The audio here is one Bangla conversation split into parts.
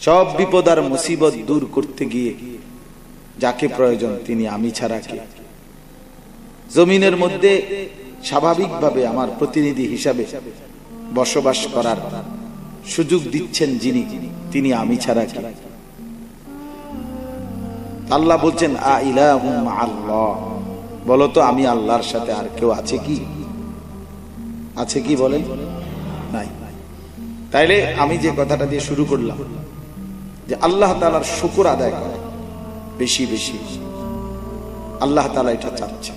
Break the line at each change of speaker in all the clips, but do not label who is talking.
সব বিপদ আর মুসিবত দূর করতে গিয়ে যাকে প্রয়োজন তিনি আমি ছাড়া কে? জমিনের মধ্যে স্বাভাবিকভাবে আমার প্রতিনিধি হিসাবে বসবাস করার সুযোগ দিচ্ছেন যিনি, তিনি আমি ছাড়া কে? আল্লাহ বলছেন, আ ইলাহুম আল্লাহ। বলো তো, আমি আল্লাহর সাথে আর কেউ আছে কি? আছে কি বলেন? নাই। তাইলে আমি যে কথাটা দিয়ে শুরু করলাম যে আল্লাহ তালার শুকুর আদায় করে বেশি বেশি আল্লাহ তালা এটা চাচ্ছে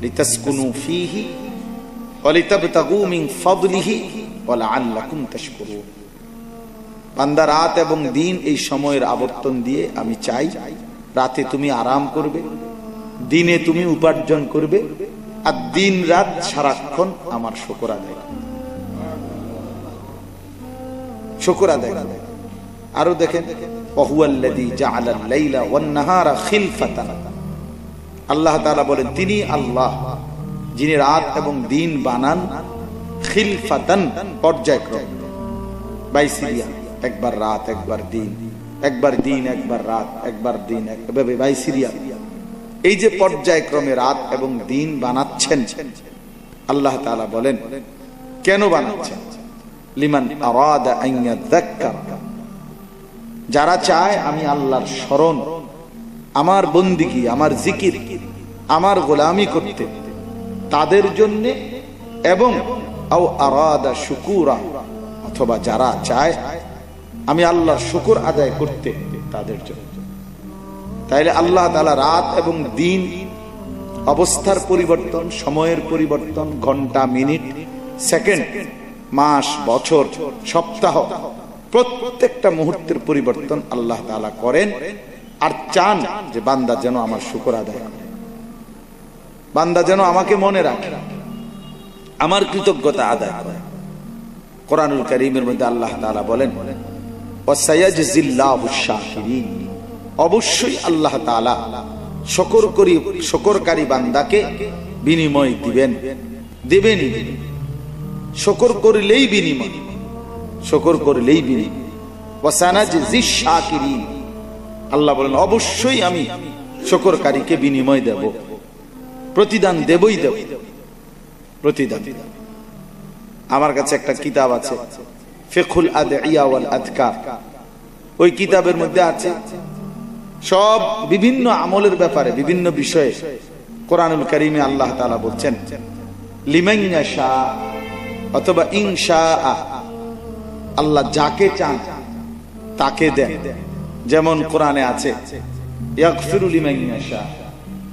লিতাসকুনু ফিহি ওয়ালিতাবতাগু মিন ফাদলিহি ওয়ালাআল্লাকুম তাশকুরুন বান্দা রাত এবং দিন এই সময়ের আবর্তন দিয়ে, আমি চাই রাতে তুমি আরাম করবে, দিনে তুমি উপার্জন করবে, আর দিন রাত সারাক্ষণ আমার শুকর আদায়। শুকর আদায়। আরও দেখেন আল্লাহ বলেন, তিনি আল্লাহ, যিনি রাত এবং দিন বানান খিলফাতান পর্যায়ক্রমে। বাইসিরিয়া একবার রাত, একবার দিন একবার দিন, একবার রাত, একবার দিন এভাবে বাইসিরিয়া এই যে পর্যায়ক্রমে রাত এবং দিন বানাচ্ছেন, আল্লাহ তাআলা বলেন, কেন বানাচ্ছেন? লিমান আরাদা আন ইয়াযাক্কার। যারা চায় আমি আল্লাহর স্মরণ, আমার বন্দিগি, আমার জিকির, আমার গোলামি করতে, তাদের জন্য এবং অথবা যারা চায় আমি আল্লাহর শুকুর আদায় করতে তাদের জন্য। তাইলে আল্লাহ তালা রাত এবং দিন, অবস্থার পরিবর্তন, সময়ের পরিবর্তন, ঘণ্টা, মিনিট, সেকেন্ড, মাস, বছর, সপ্তাহ প্রত্যেকটা মুহূর্তের পরিবর্তন আল্লাহ তাআলা করেন আর চান যে বান্দা যেন আমার শুকর আদায় করে। বান্দা যেন আমাকে মনে রাখে, আমার কৃতজ্ঞতা আদায় করে। কোরআনুল করিমের মধ্যে আল্লাহ তাআলা বলেন অবশ্যই আল্লাহ তাআলা শকর করি, শকরকারী বান্দাকে বিনিময় দিবেন, দেবেনই। শকর করলেই বিনিময়। শকর করলেই শাকিরিন। আল্লাহ বলেন, অবশ্যই আমি শকরকারীকে বিনিময় দেব, প্রতিদান দেবই দেব, প্রতিদান। আমার কাছে একটা কিতাব আছে, ফিকহুল আদইয়া ওয়াল আদকার। ওই কিতাবের মধ্যে আছে, সব বিভিন্ন আমলের ব্যাপারে, বিভিন্ন বিষয়ে কোরআনুল কারীমে আল্লাহ তাআলা বলছেন, লিমান ইয়াশা অথবা ইনশা আল্লাহ যাকে চান, তাকে দেন। যেমন কোরআনে আছে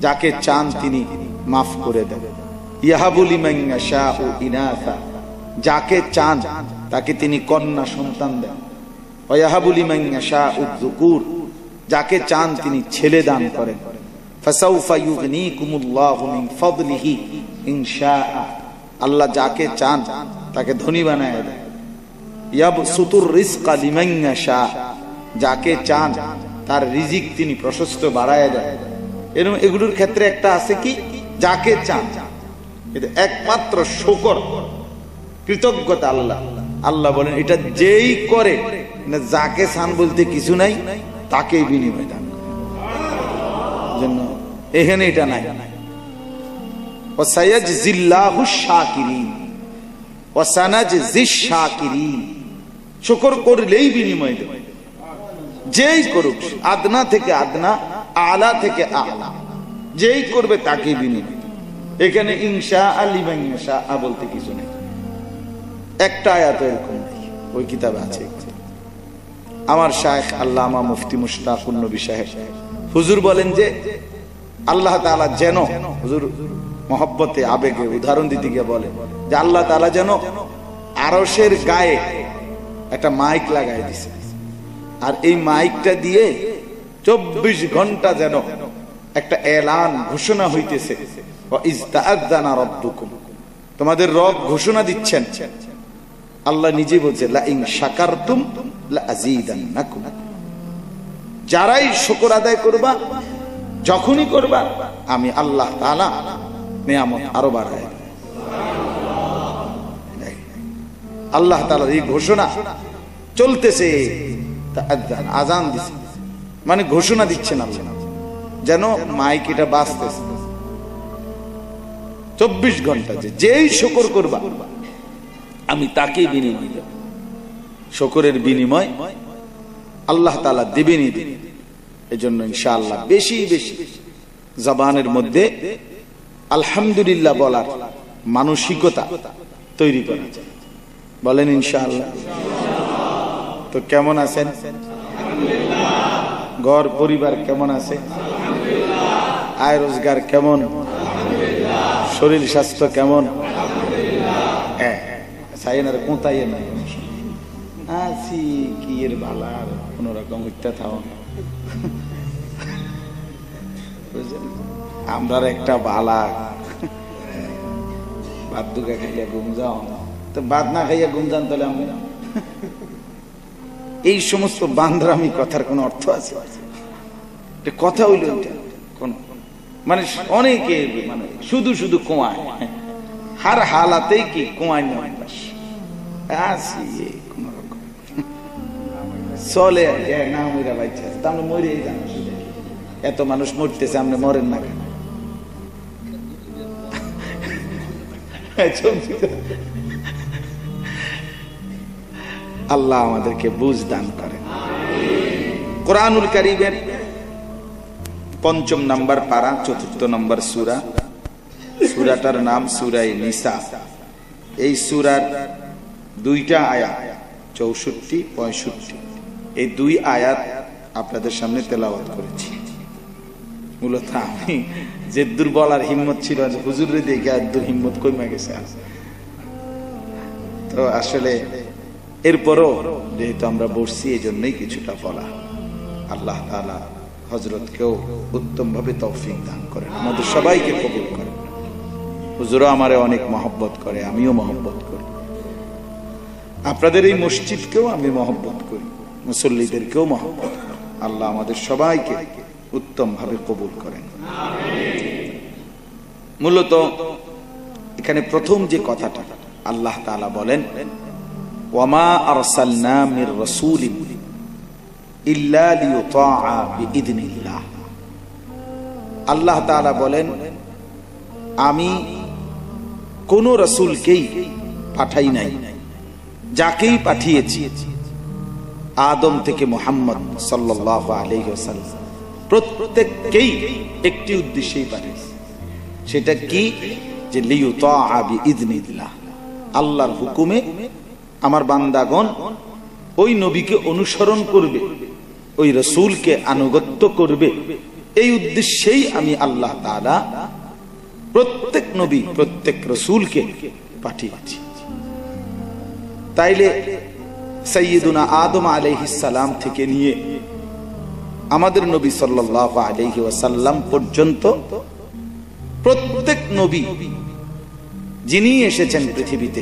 যাকে চান তিনি মাফ করে দেন। যাকে চান তাকে তিনি কন্যা সন্তান দেন। ইয়াশা উযুকুর যাকে চান তিনি ছেলে দান করেন। আল্লাহ যাকে চান তাকে ধনী বানায় দেন ইয়াবসুতুর রিজকা লিমান ইয়াশা যাকে চান, তার রিজিক তিনি প্রশস্ত বাড়ায় দেন। এরকম এগুলোর ক্ষেত্রে একটা আছে কি? যাকে চান। কিন্তু একমাত্র শকর, কৃতজ্ঞতা আল্লাহ। আল্লাহ বলেন, এটা যেই করে যাকে চান বলতে কিছু নাই, তাকেই বিনিময় দান জন্য এখানে এটা নাই। ওয়াসায়াজজিল্লাহু শাকিরিন। ওয়াসানাজজিশ শাকিরিন। শুকর করলেই বিনিময় দেবে। যেই করুক আদনা থেকে আদনা, আলা থেকে আলা। যেই করবে তাকে বিনিময় এখানে ইংসা ইনশা আলিমা ইনশা বলতে কিছু নেই। একটা আয়াত এরকম ওই কিতাবে আছে আমার শায়েখ আল্লামা মুফতি মুশতাকুন নবী সাহেব, হুজুর বলেন যে, আল্লাহ তাআলা যেন, হুজুর মহব্বতে, আবেগে উদাহরণ দিতে গিয়ে বলে যে, আল্লাহ তাআলা যেন আরশের গায়ে একটা মাইক লাগাই দিছে। আর এই মাইকটা দিয়ে চব্বিশ ঘণ্টা যেন একটা এলান ঘোষণা হইতেছে। তোমাদের রব ঘোষণা দিচ্ছেন, আল্লাহ নিজে বলছে যারাই শুকর আদায় করবা, যখনই করবা, আমি আল্লাহ তাআলা নিয়ামত আরও বাড়ায় আল্লাহ তাআলার এই ঘোষণা চলতেছে। আজান দিছে। মানে ঘোষণা দিচ্ছেন আল্লাহ। যেন মাইক এটা বাঁচতেছে চব্বিশ ঘণ্টা যে যেই শকর করবা, আমি তাকেই বিনিময় দেব। শকরের বিনিময় আল্লাহ তালা দেবেন এই জন্য ইনশাআল্লাহ বেশি বেশি জবানের মধ্যে আলহামদুলিল্লাহ বলার মানসিকতা তৈরি করা যায়। বলেন ইনশাআল্লাহ। তো কেমন আছেন? ঘর, পরিবার কেমন আছে? আয় রোজগার কেমন? শরীর স্বাস্থ্য কেমন? আছি কি এর ভালা থাও আমরা একটা বালা। দুগা খাইয়া ঘুম যাও তো বাদ না খাইয়া ঘুম যান তাহলে আমি এই সমস্ত বান্দ্রামি কথার কোন অর্থ আছে? কথা হইল এটা। কোন মানে অনেকে মানে শুধু শুধু কোয়ায়। হার হালাতেই কি কোয়ায় নয় আসি? কোন রকম। চলে না মইরা বাইচা আছে তা আমরা মরেই যান এত মানুষ মরতেছে আপনি মরেন না কেন? তো। আল্লাহ আমাদেরকে বুঝ দান করেন। কোরআনুল কারিমের পঞ্চম নাম্বার পারা, চতুর্থ নম্বর সুরা। সুরাটার নাম সুরাই নিসা। এই সুরার দুইটা আয়াত, চৌষট্টি, পঁয়ষট্টি, এই দুই আয়াত আপনাদের সামনে তেলাওয়াত করেছি। মূলত আমি যে দুর্বল আর হিম্মত ছিল যে হুজুরে দেখে আর দুর হিম্মত কমে গেছে। তো আসলে এরপরও যেহেতু আমরা বসছি এই জন্যই কিছুটা বলা। আল্লাহ তালা হজরতকেও উত্তম ভাবে তৌফিক দান করেন, আমাদের সবাইকে কবুল করেন। হুজুরও আমারে অনেক মহব্বত করে, আমিও মহব্বত করি। আপনাদের এই মসজিদকেও আমি মহব্বত করি, মুসল্লিদেরকেও মহব্বত করি। আল্লাহ আমাদের সবাইকে উত্তম ভাবে কবুল করেন। মূলত এখানে প্রথম যে কথাটা আল্লাহ তাআলা বলেন আর আল্লাহ তালা বলেন, আমি কোন রসুলকেই পাঠাই নাই, যাকেই পাঠিয়েছি আদম থেকে মোহাম্মদ সাল্লাহ প্রত্যেককেই একটি উদ্দেশ্যেই পাঠিয়েছে। সেটা কি? যে লিউ তো আবি ইদনিল্লাহ আল্লাহর হুকুমে আমার বান্দাগণ, ওই নবীকে অনুসরণ করবে, ওই রসুলকে আনুগত্য করবে। এই উদ্দেশ্যেই আমি আল্লাহ তাআলা প্রত্যেক নবী, প্রত্যেক রসুলকে পাঠিয়েছি। তাইলে সৈয়দুনা আদম সালাম থেকে নিয়ে আমাদের নবী সাল্লাল্লাহু আলাইহি ওয়াসাল্লাম পর্যন্ত প্রত্যেক নবী যিনি এসেছেন পৃথিবীতে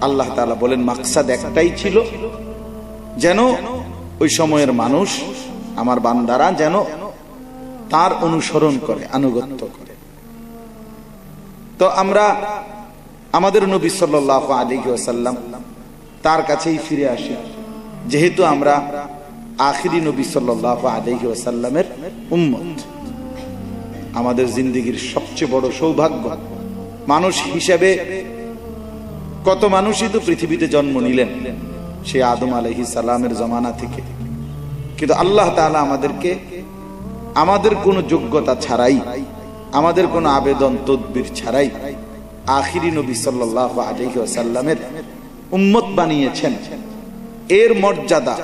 আল্লাহ তাআলা বলেন, মাকসাদ একটাই ছিল যেন ওই সময়ের মানুষ আমার বান্দারা যেন তার অনুসরণ করে, আনুগত্য করে। তো আমরা আমাদের নবী সাল্লাল্লাহু আলাইহি ওয়াসাল্লাম তার কাছেই ফিরে আসি। যেহেতু আমরা আখিরি নবী সাল্লাল্লাহু আলাইহি ওয়াসাল্লামের উম্মত। আমাদের জিন্দগির সবচেয়ে বড় সৌভাগ্য মানুষ হিসেবে কত মানুষই তো পৃথিবীতে জন্ম নিলেন সে আদম আলহি সালামের জমানা থেকে। কিন্তু আল্লাহ তাআলা আমাদেরকে আমাদের কোনো যোগ্যতা ছাড়াই, আমাদের কোনো আবেদন, তদবির ছাড়াই আখিরি নবী সাল্লাহ আলহি সাল্লামের উম্মত বানিয়েছেন। এর মর্যাদা,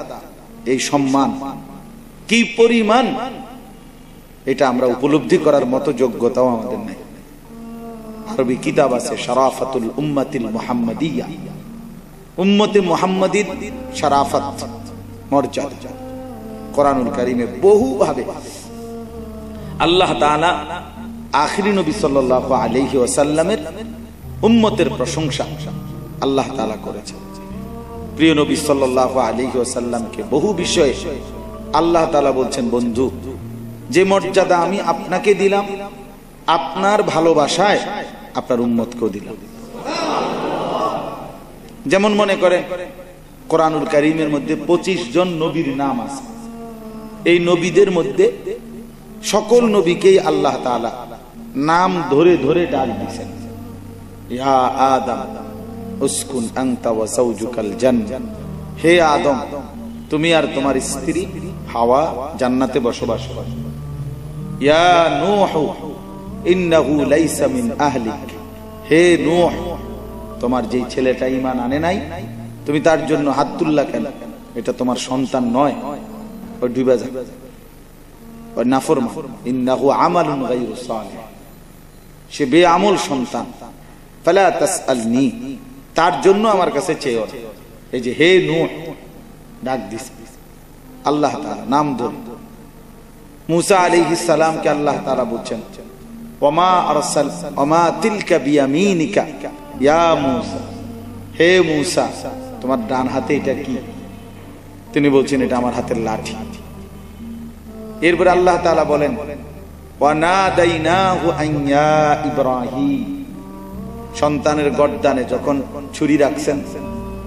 এই সম্মান কি পরিমাণ, এটা আমরা উপলব্ধি করার মতো যোগ্যতাও আমাদের নাই। আরবি কিতাব আছে, শরাফাতুল উম্মাতিল মুহাম্মাদিয়া। উম্মতে মুহাম্মাদির শরাফত, মর্যাদা। কোরআনুল কারিমে বহু ভাবে আল্লাহ তাআলা আখিরি নবী সাল্লাল্লাহু আলাইহি ওয়াসাল্লামের উম্মতের প্রশংসা আল্লাহ তাআলা করেছেন। প্রিয় নবী সাল্লাল্লাহু আলাইহি ওয়াসাল্লামকে বহু বিষয়ে আল্লাহ তাআলা বলছেন, বন্ধু, যে মর্যাদা আমি আপনাকে দিলাম, আপনার ভালোবাসায় আপনার উম্মতকেও দিলাম। যেমন মনে করে, কোরআনুল কারিমের মধ্যে পঁচিশ জন নবীর নাম আছে। এই নবীদের মধ্যে সকল নবীকেই আল্লাহ তাআলা নাম ধরে ধরে ডাক দিয়েছেন। ইয়া আদম, উসকুন আনতা ওয়া যাওজুকাল জান্নাহ হে আদম, তুমি আর তোমার স্ত্রী হাওয়া জান্নাতে বসবাস করো। ইয়া নূহ ইন্নাহু লাইসা মিন আহলিক। হে নূহ, তোমার ছেলেটা ঈমান আনে নাই, তুমি তার জন্য হাত কেন? এটা তোমার সন্তান নয়। ও ডুবে যাবে ও নাফরমান। ইন্নাহু আমালুন গায়রু সালিহ। সে বেআমল সন্তান। ফালা তাসআলনি। তার জন্য আমার কাছে চেয়ে এই যে হে নূহ, ডাক দিস আল্লাহ তাআলা, নাম ধরে। মুসা আলাইহিস সালামকে আল্লাহ তাআলা বলছেন তোমার ডান হাতে এটা কি? তিনি বলছেন, এটা আমার হাতের লাঠি। এরপর আল্লাহ তাআলা বলেন ইব্রাহিম। সন্তানের গর্দানে যখন ছুরি রাখছেন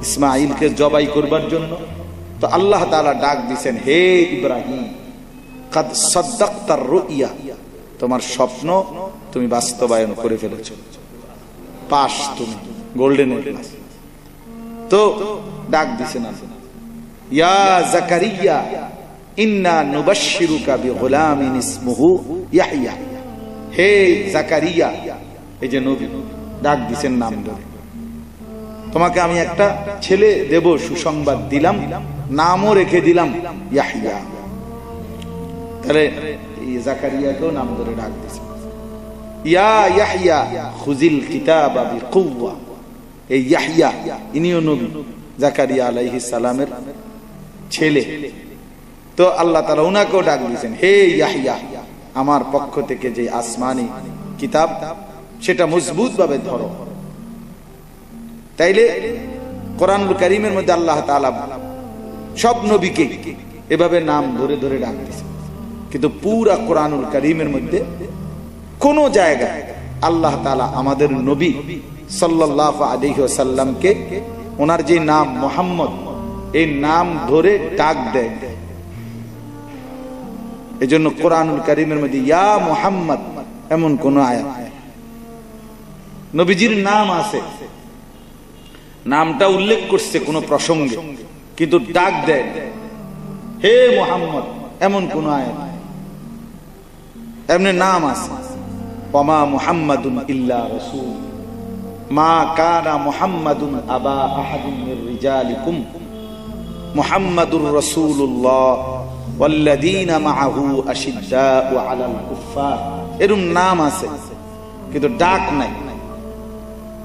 ইসমাইলকে জবাই করবার জন্য, তো আল্লাহ তাআলা ডাক দিছেন, হে ইব্রাহিম, কাদ সাদ্দাক্তার রুইয়া। তোমার স্বপ্ন তুমি বাস্তবায়ন করে ফেলেছ। পাস তুমি গোল্ডেন ক্লাস তো ডাক দিছেন ইয়া জাকারিয়া, ইন্না নুবাশশিরুকা বিগুলামিন ইসমুহু ইয়াহইয়া। হে জাকারিয়া, এই যে নবী, ডাক দিছেন নাম ধরে। তোমাকে আমি একটা ছেলে দেব, সুসংবাদ দিলাম, নামও রেখে দিলাম ইয়াহিয়া তাহলে জাকারিয়াকেও নাম ধরে ডাক দিছে। সালামের ছেলে। তো আল্লাহ তাআলা উনাকেও ডাক দিয়েছেন, হে ইয়াহিয়া আমার পক্ষ থেকে যে আসমানি কিতাব, সেটা মজবুত ভাবে ধরো। তাইলে কোরআনুল কারীমের মধ্যে আল্লাহ সব নবীকে এভাবে নাম ধরে ধরে ডাক দিয়েছে কিন্তু পুরা কোরআনুল করিমের মধ্যে কোন জায়গায় আল্লাহ তাআলা আমাদের নবী সাল্লাল্লাহু আলাইহি ওয়াসাল্লামকে ওনার যে নাম মোহাম্মদ, এই নাম ধরে ডাক দেয় এই জন্য কোরআনুল করিমের মধ্যে ইয়া মোহাম্মদ এমন কোন আয়াত। নবীজির নাম আছে নামটা উল্লেখ করছে কোন প্রসঙ্গে, কিন্তু ডাক দেয়। হে মোহাম্মদ, এমন কোন আয়াত। এমনি নাম আছে। পমা মুহাম্মাদুন ইল্লা রাসূল। মা কানা মুহাম্মাদুন আবা আহাদিন মির রিজালিকুম। মুহাম্মাদুর রাসূলুল্লাহ ওয়াল্লাযীনা মাআহু আশিদ্দাউ আলাল কুফফার। এরকম নাম আছে, কিন্তু ডাক নাই।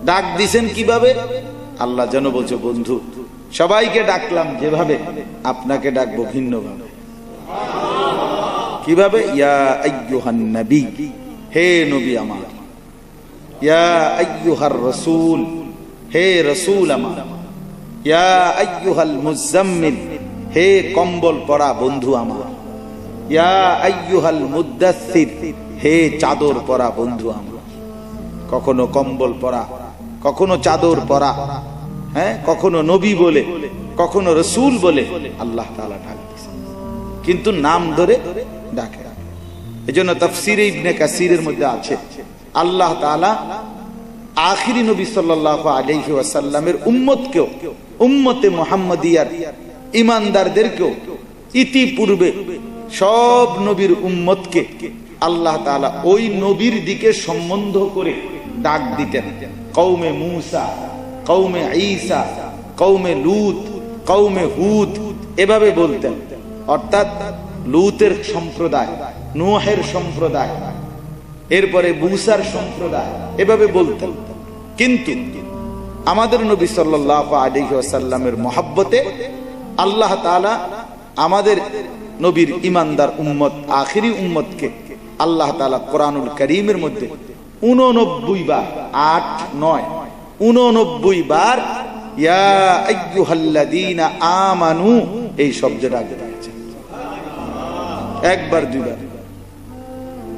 ডাক দিছেন কীভাবে? আল্লাহ যেন বলছে, বন্ধু, সবাইকে ডাকলাম যেভাবে, আপনাকে ডাকবো ভিন্নভাবে। কীভাবে? নবী, হে নবী আমার। হে হে কম্বল পরা বন্ধু আমার। হে চাদর পরা বন্ধু আমার। কখনো কম্বল পরা, কখনো চাদর পরা হ্যাঁ? কখনো নবী বলে, কখনো রসুল বলে আল্লাহ তাআলা ডাক কিন্তু নাম ধরে ডাকে। এজন্য তাফসিরে ইবনে কাসিরের মধ্যে আছে, আল্লাহ তাআলা আখিরি নবী আলাইহি ওয়াসাল্লামের উম্মতকেও, উম্মতে মুহাম্মাদিয়ার ইমানদারদেরকেও ইতিপূর্বে সব নবীর উম্মতকে আল্লাহ তাআলা ওই নবীর দিকে সম্বন্ধ করে ডাক দিতেন। কৌমে মূসা কৌমে ঈসা কৌমে লূত কৌমে হুদ, এভাবে বলতেন। অর্থাৎ লূতের সম্প্রদায়, নোহের সম্প্রদায়, এরপরে বুসার সম্প্রদায়, এভাবে বলতেন। কিন্তু আমাদের নবী আলাইহি ওয়াসাল্লামের মহাব্বতে আল্লাহ তাআলা আমাদের নবীর ইমানদার উম্মত, আখিরি উম্মতকে আল্লাহ তাআলা কোরআনুল কারীমের মধ্যে উননব্বই বার, আট, নয়, উননব্বই বার, ইয়া আমানু, এই শব্দটা একবার, দুইবার।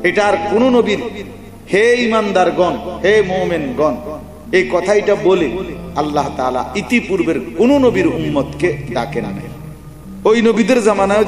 এটা আর কোন নবীর, হে ইমানদার গণ হে মোমেন গণ এই কথাইটা বলে আল্লাহ তাআলা ইতিপূর্বের কোন নবীর উম্মতকে ডাকে না ওই নবীদের জামানায়